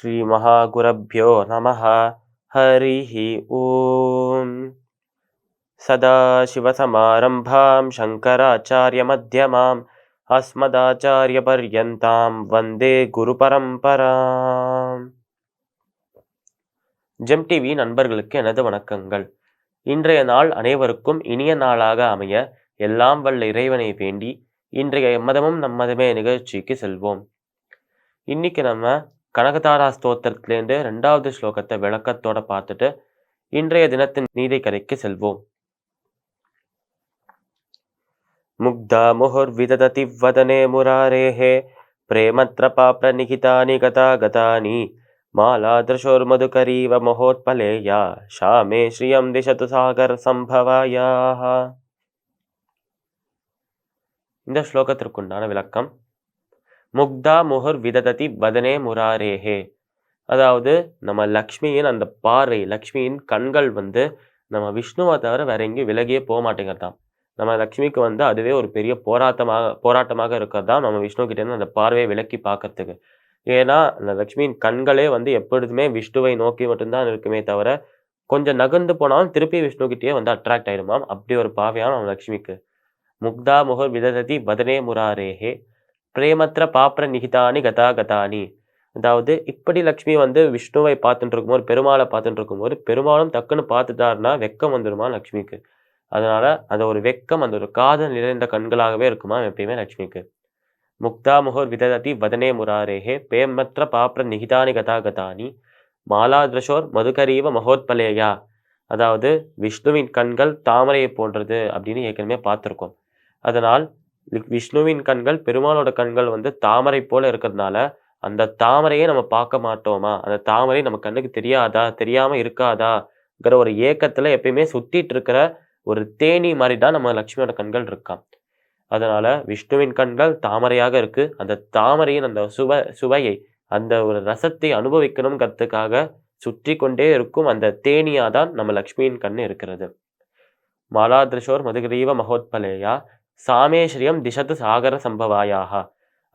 श्रीमहागुरभ्यो नमः हरिः ॐ सदाशिवसमारम्भां शङ्कराचार्यमध्यमाम् अस्मदाचार्यपर्यन्तां வந்தே குருபரம்பராம் ஜெம் டிவி நண்பர்களுக்கு எனது வணக்கங்கள் இன்றைய நாள் அனைவருக்கும் இனிய நாளாக அமைய எல்லாம் வல்ல இறைவனை வேண்டி இன்றைய எம்மதமும் நம்மதமே நிகழ்ச்சிக்கு செல்வோம் இன்னைக்கு நம்ம கனகதாரா ஸ்தோத்திரத்திலேருந்து ரெண்டாவது ஸ்லோகத்தை விளக்கத்தோட பார்த்துட்டு இன்றைய தினத்தின் நீதி கரைக்கு செல்வோம். முக்தா முகுர் விதததி வதனே முராரேஹே பிரேமத்ர பாப்ர நிகிதானி கதா கதானி மாலா திருஷோர் மதுகரீவ மொஹோத்பலேயா ஷாமே ஸ்ரீயம் திசது சாகர் சம்பவாயா. இந்த ஸ்லோகத்திற்குண்டான விளக்கம் முக்தா முகர் விதததி வதனே முராரேஹே அதாவது நம்ம லக்ஷ்மியின் அந்த பார்வை லக்ஷ்மியின் கண்கள் வந்து நம்ம விஷ்ணுவை தவிர வேற எங்கேயும் விலகியே போக மாட்டேங்கிறதாம். நம்ம லக்ஷ்மிக்கு வந்து அதுவே ஒரு பெரிய போராட்டமாக போராட்டமாக இருக்கிறதா நம்ம விஷ்ணு கிட்டேருந்து அந்த பார்வையை விலக்கி பார்க்கறதுக்கு. ஏன்னா அந்த லக்ஷ்மியின் கண்களே வந்து எப்பொழுதுமே விஷ்ணுவை நோக்கி மட்டும்தான் இருக்குமே தவிர கொஞ்சம் நகர்ந்து போனாலும் திருப்பி விஷ்ணு கிட்டேயே வந்து அட்ராக்ட் ஆயிடுமாம். அப்படி ஒரு பாவையான நம்ம லக்ஷ்மிக்கு. முக்தா முகர் விதததி பதனே முராரேஹே பிரேமத்திர பாப்ர நிகிதானி கதா கதானி அதாவது இப்படி லக்ஷ்மி வந்து விஷ்ணுவை பார்த்துட்டு இருக்கும்போது பெருமாளை பார்த்துட்டு இருக்கும்போது பெருமாளும் டக்குன்னு பார்த்துட்டாருன்னா வெக்கம் வந்துடுமா லக்ஷ்மிக்கு? அதனால அந்த ஒரு வெக்கம் அந்த ஒரு காதல் நிறைந்த கண்களாகவே இருக்குமா எப்பயுமே லக்ஷ்மிக்கு? முக்தா முகோர் விதததி வதனே முராரேஹே பேமற்ற பாப்ர நிகிதானி கதா கதானி மாலாதிரஷோர் மதுகரீவ மகோத்பலேயா. அதாவது விஷ்ணுவின் கண்கள் தாமரையை போன்றது அப்படின்னு ஏற்கனவே பார்த்துருக்கோம். அதனால் விஷ்ணுவின் கண்கள் பெருமாளோட கண்கள் வந்து தாமரை போல இருக்கிறதுனால அந்த தாமரையே நம்ம பார்க்க மாட்டோமா? அந்த தாமரை நம்ம கண்ணுக்கு தெரியாதா? தெரியாம இருக்காதாங்கிற ஒரு ஏக்கத்துல எப்பயுமே சுத்திட்டு இருக்கிற ஒரு தேனி மாதிரி தான் நம்ம லக்ஷ்மியோட கண்கள் இருக்கான் அதனால விஷ்ணுவின் கண்கள் தாமரையாக இருக்கு. அந்த தாமரையின் அந்த சுவ சுவையை அந்த ஒரு ரசத்தை அனுபவிக்கணுங்கிறதுக்காக சுற்றி கொண்டே இருக்கும் அந்த தேனியா தான் நம்ம லக்ஷ்மியின் கண்ணு இருக்கிறது. மாலாதிருஷோர் மதுகிரீவ மகோத்பலேயா சாமேஸ்வரியம் திசத்து சாகர சம்பவாயாக.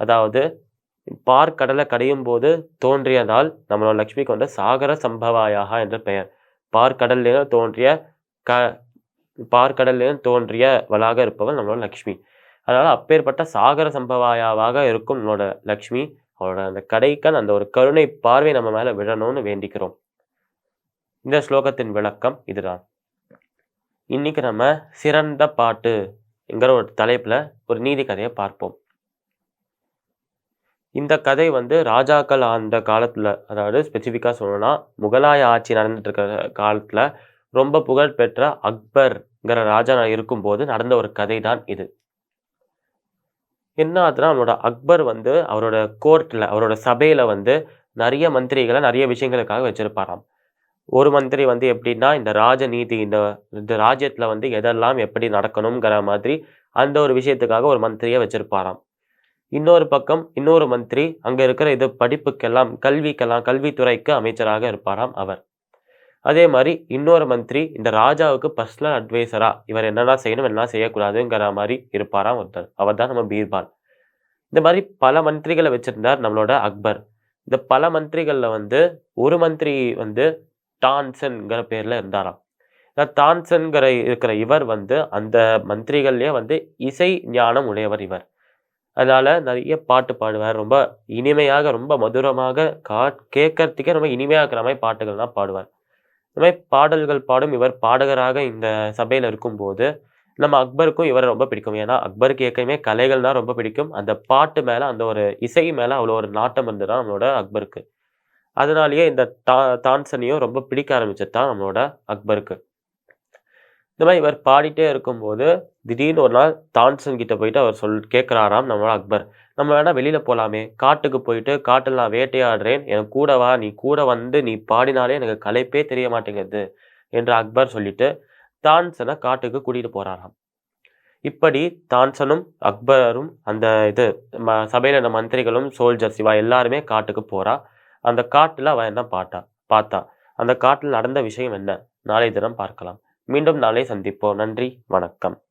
அதாவது பார்க்கடலை கடையும் போது தோன்றியதால் நம்மளோட லக்ஷ்மிக்கு வந்து சாகர சம்பவாயாக என்ற பெயர். பார்க்கடல்லேருந்து தோன்றிய க பற்கடலில் தோன்றிய வளாக இருப்பவள் நம்மளோட லக்ஷ்மி அதனால் அப்பேற்பட்ட சாகர சம்பவாயாவாக இருக்கும் நம்மளோட லக்ஷ்மி அவரோட அந்த கடைக்கன் அந்த ஒரு கருணை பார்வை நம்ம மேலே விழணும்னு வேண்டிக்கிறோம். இந்த ஸ்லோகத்தின் விளக்கம் இதுதான். இன்னைக்கு நம்ம சிறந்த பாட்டு என்கிற ஒரு தலைப்பில் ஒரு நீதி கதையை பார்ப்போம். இந்த கதை வந்து ராஜாக்கள் அந்த காலத்தில் அதாவது ஸ்பெசிஃபிக்காக சொல்லணும்னா முகலாய ஆட்சி நடந்துட்டு இருக்கிற காலத்தில் ரொம்ப புகழ்பெற்ற அக்பர்ங்கிற ராஜா இருக்கும்போது நடந்த ஒரு கதை தான் இது. என்ன ஆகுதுன்னா அவனோட அக்பர் வந்து அவரோட கோர்ட்டில் அவரோட சபையில் வந்து நிறைய மந்திரிகளை நிறைய விஷயங்களுக்காக வச்சிருப்பாராம். ஒரு மந்திரி வந்து எப்படின்னா இந்த ராஜநீதி இந்த இந்த ராஜ்யத்தில் வந்து எதெல்லாம் எப்படி நடக்கணுங்கிற மாதிரி அந்த ஒரு விஷயத்துக்காக ஒரு மந்திரியை வச்சிருப்பாராம். இன்னொரு பக்கம் இன்னொரு மந்திரி அங்கே இருக்கிற இது படிப்புக்கெல்லாம் கல்விக்கெல்லாம் கல்வித்துறைக்கு அமைச்சராக இருப்பாராம் அவர். அதே மாதிரி இன்னொரு மந்திரி இந்த ராஜாவுக்கு பர்சனல் அட்வைசரா இவர் என்னென்ன செய்யணும் என்ன செய்யக்கூடாதுங்கிற மாதிரி இருப்பாராம் ஒருத்தர். அவர் தான் நம்ம பீர்பால். இந்த மாதிரி பல மந்திரிகளை வச்சிருந்தார் நம்மளோட அக்பர். இந்த பல மந்திரிகளில் வந்து ஒரு மந்திரி வந்து டான்சன்கிற பேரில் இருந்தாராம். டான்சன்கிற இருக்கிற இவர் வந்து அந்த மந்திரிகள்லேயே வந்து இசை ஞானம் உடையவர் இவர். அதனால் நிறைய பாட்டு பாடுவார். ரொம்ப இனிமையாக ரொம்ப மதுரமாக கா கேட்கறதுக்கே ரொம்ப இனிமையாக இருக்கிற மாதிரி பாட்டுகள்லாம் பாடுவார். இந்த மாதிரி பாடல்கள் பாடும் இவர் பாடகராக இந்த சபையில் இருக்கும்போது நம்ம அக்பருக்கும் இவரை ரொம்ப பிடிக்கும். ஏன்னா அக்பருக்கு ஏற்கனவே கலைகள்னால் ரொம்ப பிடிக்கும். அந்த பாட்டு மேலே அந்த ஒரு இசை மேலே அவ்வளோ ஒரு நாட்டம் இருந்துதான் நம்மளோட அக்பருக்கு. அதனாலேயே இந்த தா தான்சனியும் ரொம்ப பிடிக்க ஆரம்பிச்சது தான் நம்மளோட அக்பருக்கு. இந்த மாதிரி இவர் பாடிட்டே இருக்கும்போது திடீர்னு ஒரு நாள் தான்சன் கிட்ட போயிட்டு அவர் சொல் கேட்குறாராம் நம்மளோட அக்பர். நம்ம வேணா வெளியில் போகலாமே காட்டுக்கு போயிட்டு காட்டில் நான் வேட்டையாடுறேன் எனக்கு கூட வா நீ கூட வந்து நீ பாடினாலே எனக்கு கலைப்பே தெரிய மாட்டேங்குது என்று அக்பர் சொல்லிட்டு தான்சனை காட்டுக்கு கூட்டிகிட்டு போகிறாராம் இப்படி தான்சனும் அக்பரும் அந்த இது ம சபையில் இருந்த மந்திரிகளும் சோல்ஜர்ஸ் இவா எல்லாருமே காட்டுக்கு போகிறா அந்த காட்டில் அவன் என்ன பாட்டா பார்த்தா. அந்த காட்டில் நடந்த விஷயம் என்ன? நாளை தினம் பார்க்கலாம். மீண்டும் நாளை சந்திப்போம். நன்றி. வணக்கம்.